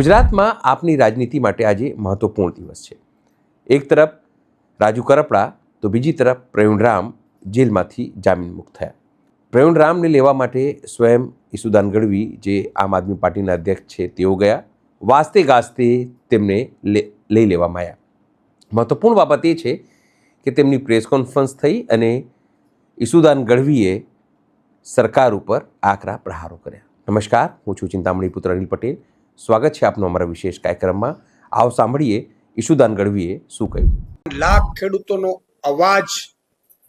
ગુજરાતમાં આપની રાજનીતિ માટે આજે મહત્વપૂર્ણ દિવસ છે. એક તરફ રાજુ કરપડા, તો બીજી તરફ પ્રવીણ રામ જેલમાંથી જામીન મુક્ત થયા. પ્રવીણ રામને લેવા માટે સ્વયં ઈસુદાન ગઢવી, જે આમ આદમી પાર્ટીના અધ્યક્ષ છે, તેઓ ગયા. વાસ્તે ગાસ્તે તેમને લઈ લેવામાં આવ્યા. મહત્વપૂર્ણ બાબત એ છે કે તેમની પ્રેસ કોન્ફરન્સ થઈ અને ઈસુદાન ગઢવીએ સરકાર ઉપર આકરા પ્રહારો કર્યા. નમસ્કાર, હું છું ચિંતામણી પુત્ર અનિલ પટેલ. સ્વાગત છે આપનો અમારા વિશેષ કાર્યક્રમમાં. આવો સાંભળીએ, ઈશુદાન ગઢવીએ શું કહ્યું? લાખ ખેડૂતોનો અવાજ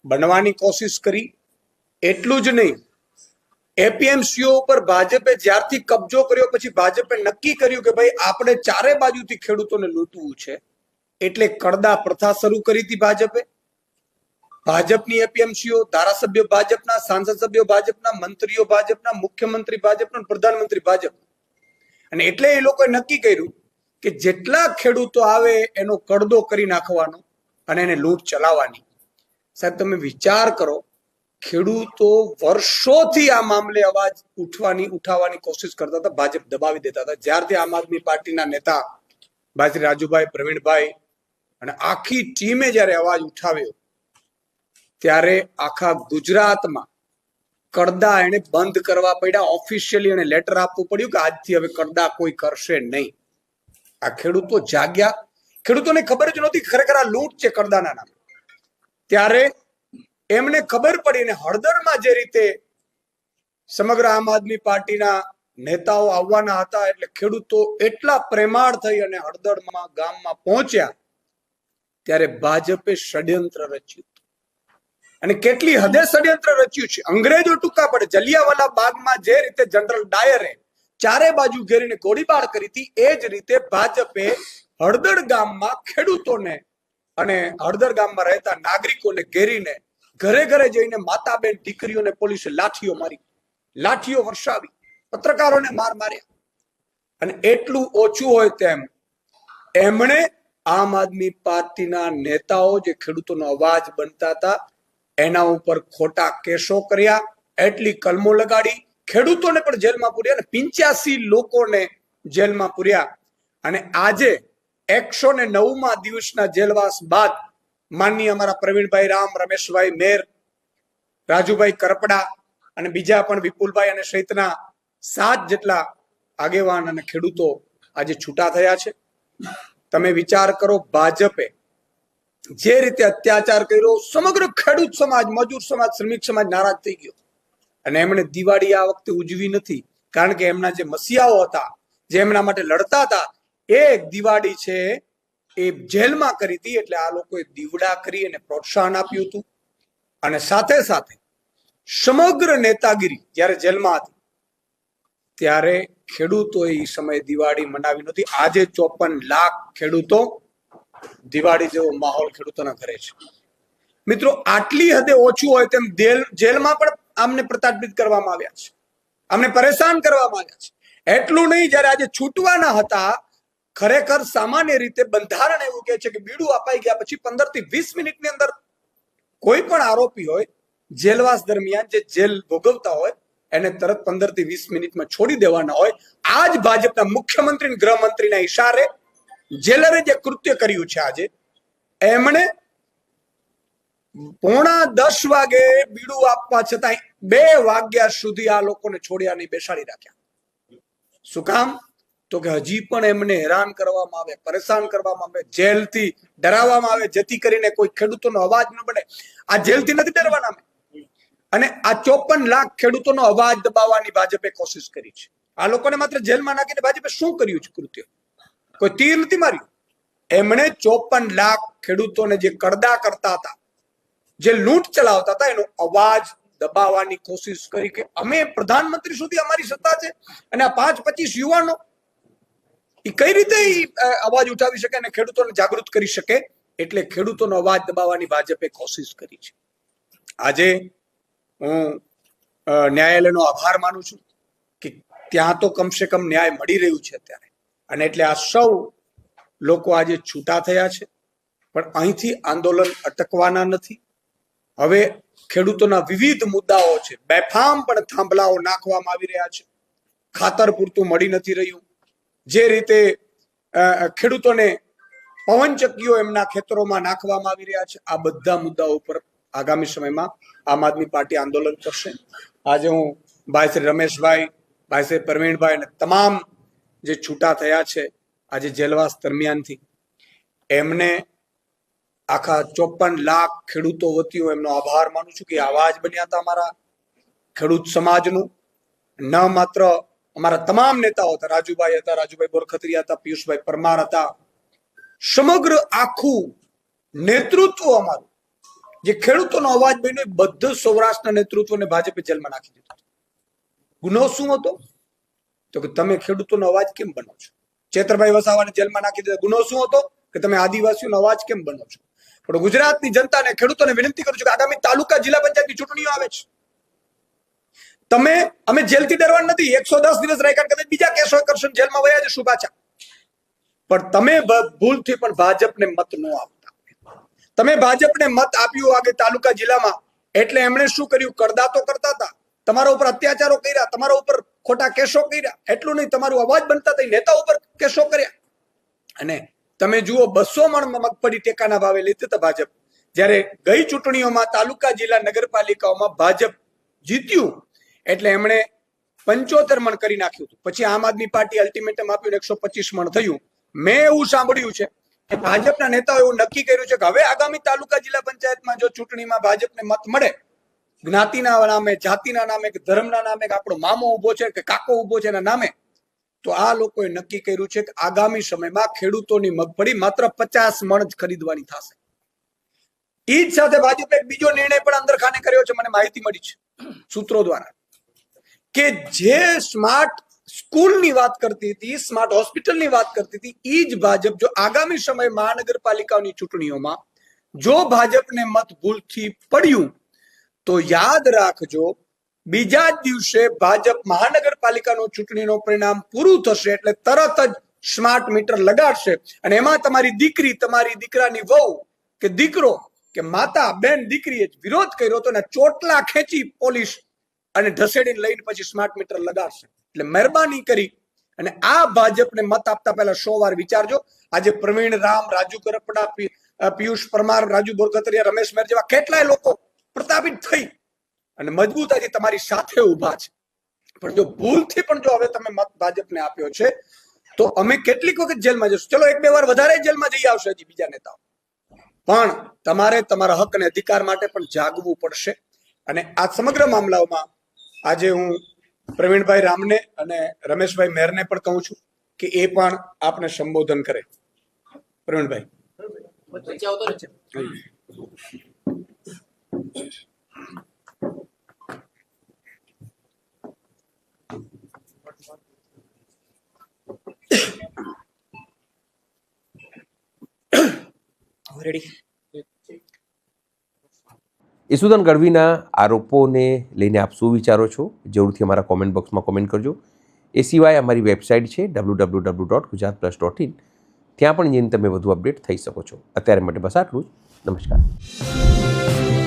બનવાની કોશિશ કરી. એટલું જ નહીં, એપીએમસીઓ ઉપર ભાજપે જ્યારથી કબજો કર્યો, પછી ભાજપે નક્કી કર્યું કે ભાઈ આપણે ચારે બાજુથી ખેડૂતોને લૂંટવું છે. એટલે કડદા પ્રથા શરૂ કરી હતી ભાજપે. ભાજપની એપીએમસીઓ, ધારાસભ્યો ભાજપના, સાંસદ સભ્યો ભાજપના, મંત્રીઓ ભાજપના, મુખ્યમંત્રી ભાજપના, પ્રધાનમંત્રી ભાજપ. અને એટલે એ લોકોએ નક્કી કર્યું કે જેટલા ખેડૂતો આવે એનો કડદો કરી નાખવાનો અને એને લૂંટ ચલાવવાની. સાહેબ, તમે વિચાર કરો, ખેડૂતો વર્ષોથી આ મામલે અવાજ ઉઠવાની, ઉઠાવવાની કોશિશ કરતા હતા, ભાજપ દબાવી દેતા હતા. જ્યારથી આમ આદમી પાર્ટીના નેતા ભાઈ રાજુભાઈ, પ્રવીણભાઈ અને આખી ટીમે જ્યારે અવાજ ઉઠાવ્યો, ત્યારે આખા ગુજરાતમાં કડદા એને બંધ કરવા પડ્યા. ઓફિશિયલી એને લેટર આપવું પડ્યું કે આજથી હવે કડદા કોઈ કરશે નહીં. આ ખેડૂતો જાગ્યા. ખેડૂતોને ખબર જ નહોતી ખરેખર આ લૂંટ છે કડદાના નામે. ત્યારે એમને ખબર પડી ને હળદરમાં જે રીતે સમગ્ર આમ આદમી પાર્ટીના નેતાઓ આવવાના હતા એટલે ખેડૂતો એટલા પ્રેમાળ થઈ અને હળદરમાં ગામમાં પહોંચ્યા. ત્યારે ભાજપે ષડયંત્ર રચ્યું. અને કેટલી હદે ષડયંત્ર રચ્યું છે. અંગ્રેજો ટૂંકા પડે જલિયાવાલા બાગમાં જે રીતે જનરલ ડાયરે ચારે બાજુ ઘેરીને ગોળીબાર કરી હતી, એ જ રીતે ભાજપે હળદર ગામમાં ખેડૂતોને અને હળદર ગામમાં રહેતા નાગરિકોને ઘેરીને ઘરે ઘરે જઈને માતાબેન દીકરીઓને પોલીસે લાઠીઓ મારી, લાઠીઓ વરસાવી, પત્રકારોને માર માર્યા. અને એટલું ઓછું હોય તેમ એમણે આમ આદમી પાર્ટીના નેતાઓ જે ખેડૂતોનો અવાજ બનતા હતા એના ઉપર ખોટા કેસો કર્યા, એટલી કલમો લગાડી, ખેડૂતોને પણ જેલમાં પૂર્યા અને પિંચ્યાસી લોકોને જેલમાં પૂર્યા. અને આજે એકસો ને નવમાં દિવસના જેલવાસ બાદ માનનીય અમારા પ્રવીણભાઈ રામ, રમેશભાઈ મેર, રાજુભાઈ કરપડા અને બીજા પણ વિપુલભાઈ અને સહિતના સાત જેટલા આગેવાન અને ખેડૂતો આજે છૂટા થયા છે. તમે વિચાર કરો, ભાજપે જે રીતે અત્યાચાર કર્યો, સમગ્ર ખેડૂત સમાજ, મજૂર સમાજ, શ્રમિક સમાજ નારાજ થઈ ગયો. અને એમણે દિવાળી આ વખતે ઉજવી નથી, કારણ કે એમના જે મસીહાઓ હતા, જે એમના માટે લડતા હતા, એ દિવાળી છે, એ જેલમાં કરી હતી, એટલે આ લોકોએ દીવડા કરી અને પ્રોત્સાહન આપ્યું હતું. અને સાથે સાથે સમગ્ર નેતાગીરી જ્યારે જેલમાં હતી, ત્યારે ખેડૂતોએ એ સમયે દિવાળી મનાવી નહોતી. આજે ચોપન લાખ ખેડૂતો દિવાળી જેવો માહોલ ખેડૂતોના ઘરે છે. મિત્રો, આટલી હદે ઓછું હોય તેમ જેલમાં પણ આમને પ્રતાડિત કરવામાં આવ્યા છે. આમને પરેશાન કરવામાં આવ્યા છે. એટલું નહીં, જ્યારે આજે છૂટવાના હતા, ખરેખર સામાન્ય રીતે બંધારણ એવું કહે છે કે બીડું અપાઈ ગયા પછી પંદરથી વીસ મિનિટની અંદર કોઈ પણ આરોપી હોય, જેલવાસ દરમિયાન જે જેલ ભોગવતા હોય, એને તરત પંદરથી વીસ મિનિટમાં છોડી દેવાના હોય. આ જ ભાજપના મુખ્યમંત્રી ગૃહમંત્રીના ઈશારે જેલરે જે કૃત્ય કર્યું છે આજે, એમણે પોણા દસ વાગે બીડું આપવા છતાં બે વાગ્યા સુધી આ લોકોને છોડ્યા નહીં, બેસાડી રાખ્યા. શું કામ? તો કે હજી પણ એમને હેરાન કરવામાં આવે, પરેશાન કરવામાં આવે, જેલથી ડરાવવામાં આવે, જેથી કરીને કોઈ ખેડૂતોનો અવાજ ન બને. આ જેલથી નથી ડરવાના અને આ ચોપન લાખ ખેડૂતોનો અવાજ દબાવવાની ભાજપે કોશિશ કરી છે. આ લોકોને માત્ર જેલમાં નાખીને ભાજપે શું કર્યું છે કૃત્ય? કોઈ તીર નથી માર્યું. એમણે ચોપન લાખ ખેડૂતોને જે કરદા કરતા હતા, જે લૂંટ ચલાવતા હતા, એનો અવાજ દબાવવાની કોશિશ કરી કે અમે પ્રધાનમંત્રી સુધી અમારી સત્તા છે અને આ પાંચ પચીસ યુવાનો એ કઈ રીતે અવાજ ઉઠાવી શકે અને ખેડૂતોને જાગૃત કરી શકે એટલે ખેડૂતોનો અવાજ દબાવવાની ભાજપે કોશિશ કરી છે. આજે હું ન્યાયાલયનો આભાર માનું છું કે ત્યાં તો કમસે કમ ન્યાય મળી રહ્યું છે અત્યારે. અને એટલે આ સૌ લોકો આજે છૂટા થયા છે. પણ અહીંથી આંદોલન અટકવાના નથી. હવે ખેડૂતોના વિવિધ મુદ્દાઓ છે. બેફામ પણ થાંભલાઓ નાખવામાં આવી રહ્યા છે. ખાતર પૂરતું મળી નથી રહ્યું. જે રીતે ખેડૂતોને પવનચક્કીઓ એમના ખેતરોમાં નાખવામાં આવી રહ્યા છે. આ બધા મુદ્દાઓ ઉપર આગામી સમયમાં આમ આદમી પાર્ટી આંદોલન કરશે. આજે હું ભાઈ શ્રી રમેશભાઈ, ભાઈ શ્રી પ્રવીણભાઈ અને તમામ જે છૂટા થયા છે આજે જેલવાસ દરમિયાનથી, એમને આખા ચોપન લાખ ખેડૂતો વતી એમનો આભાર માનું છું કે આવાજ બન્યા હતા અમારા ખેડૂત સમાજનું. ન માત્ર અમારા તમામ નેતાઓ હતા, રાજુભાઈ હતા, રાજુભાઈ બોરખત્રિયા હતા, પિયુષભાઈ પરમાર હતા. સમગ્ર આખું નેતૃત્વ અમારું, જે ખેડૂતોનો અવાજ બન્યો એ બધું સૌરાષ્ટ્રના નેતૃત્વને ભાજપે જેલમાં નાખી દીધું. ગુનો શું હતો? તો કે તમે ખેડૂતોનો અવાજ કેમ બનો છો? ચેતરભાઈ વસાવાને જેલમાં નાખી દીધા. ગુનો શું હતો? કે તમે આદિવાસીઓનો અવાજ કેમ બનો છો? પણ ગુજરાતની જનતાને, ખેડૂતોને વિનંતી કરું છું કે આગામી તાલુકા જિલ્લા પંચાયતની ચૂંટણીઓ આવે છે. તમે, અમે જેલથી ડરવા નથી. એકસો દસ દિવસ રાખ્યા કદાચ બીજા કેસો કરશો જેલમાં વયા જશું પાછા. પણ તમે ભૂલથી પણ ભાજપને મત ન આપતા. તમે ભાજપને મત આપ્યું આગે તાલુકા જિલ્લામાં, એટલે એમણે શું કર્યું? કરદાતો કરતા હતા. તમારા ઉપર અત્યાચારો કર્યા, તમારા ઉપર ખોટા કેસો કર્યા. એટલું નહીં, તમારું અવાજ બનતા થઈ નેતા ઉપર કેસો કર્યા. અને તમે જુઓ, બસો મણ મગફળી ટેકાના ભાવે લીધી હતા ભાજપ. જ્યારે ગઈ ચૂંટણીઓમાં તાલુકા જિલ્લા નગરપાલિકાઓમાં ભાજપ જીત્યું, એટલે એમણે પંચોતેર મણ કરી નાખ્યું હતું. પછી આમ આદમી પાર્ટી અલ્ટિમેટમ આપ્યું એકસો પચીસ મણ થયું. મેં એવું સાંભળ્યું છે કે ભાજપના નેતાઓ એવું નક્કી કર્યું છે કે હવે આગામી તાલુકા જિલ્લા પંચાયતમાં જો ચૂંટણીમાં ભાજપને મત મળે જ્ઞાતિના નામે, જાતિના નામે કે ધર્મના નામે કે આપણો મામો ઊભો છે કે કાકો ઊભો છે એના નામે, તો આ લોકોએ નક્કી કર્યું છે કે આગામી સમયમાં ખેડૂતોની મગફળી માત્ર પચાસ મણ જ ખરીદવાની થશે. ઈ જ સાથે ભાજપે એક બીજો નિર્ણય પણ અંદરખાને કર્યો છે, મને માહિતી મળી છે સૂત્રો દ્વારા, કે જે સ્માર્ટ સ્કૂલની વાત કરતી હતી, સ્માર્ટ હોસ્પિટલની વાત કરતી હતી, ઈ જ ભાજપ જો આગામી સમય મહાનગરપાલિકાઓની ચૂંટણીઓમાં જો ભાજપને મત ભૂલથી પડ્યું તો યાદ રાખજો, બીજા જ દિવસે ભાજપ મહાનગરપાલિકાનું ચૂંટણીનું પરિણામ પૂરું થશે એટલે તરત જ સ્માર્ટ મીટર લગાડશે. અને એમાં તમારી દીકરી, તમારી દીકરાની વહુ કે દીકરો કે માતા, બેન, દીકરીએ વિરોધ કર્યો હતો ને ચોટલા ખેંચી પોલીસ અને ઢસેડીને લઈને પછી સ્માર્ટ મીટર લગાડશે. એટલે મહેરબાની કરી અને આ ભાજપને મત આપતા પહેલા સો વાર વિચારજો. આજે પ્રવીણ રામ, રાજુ કરપડા પિયુષ પરમાર, રાજુ બોરગતરિયા, રમેશ મેર જેવા કેટલાય લોકો પ્રતાપિત થઈ અને મજબૂતાથી તમારી સાથે ઊભા છે. પણ જો ભૂલથી પણ જો હવે તમે મત ભાજપને આપ્યો છે તો અમે કેટલીક વખત જેલમાં જશું ચલો એક બે વાર વધારે જેલમાં જઈ આવશે હજી બીજા નેતાઓ. પણ તમારે તમારા હક અને અધિકાર માટે પણ જાગવું પડશે. અને આ સમગ્ર મામલાઓમાં આજે હું પ્રવીણભાઈ રામને અને રમેશભાઈ મેરને પણ કહું છું કે એ પણ આપને સંબોધન કરે. પ્રવીણભાઈ વચ્ચે આવતો રહે છે રેડી ઈસુદાન ગઢવીના આરોપોને લઈને આપ શું વિચારો છો? જરૂરથી અમારા કોમેન્ટ બોક્સમાં કોમેન્ટ કરજો. એ સિવાય અમારી વેબસાઇટ છે W W W dot Gujarat plus dot in ત્યાં પણ જઈને તમે વધુ અપડેટ થઈ શકો છો. અત્યારે માટે બસ આટલું જ. નમસ્કાર.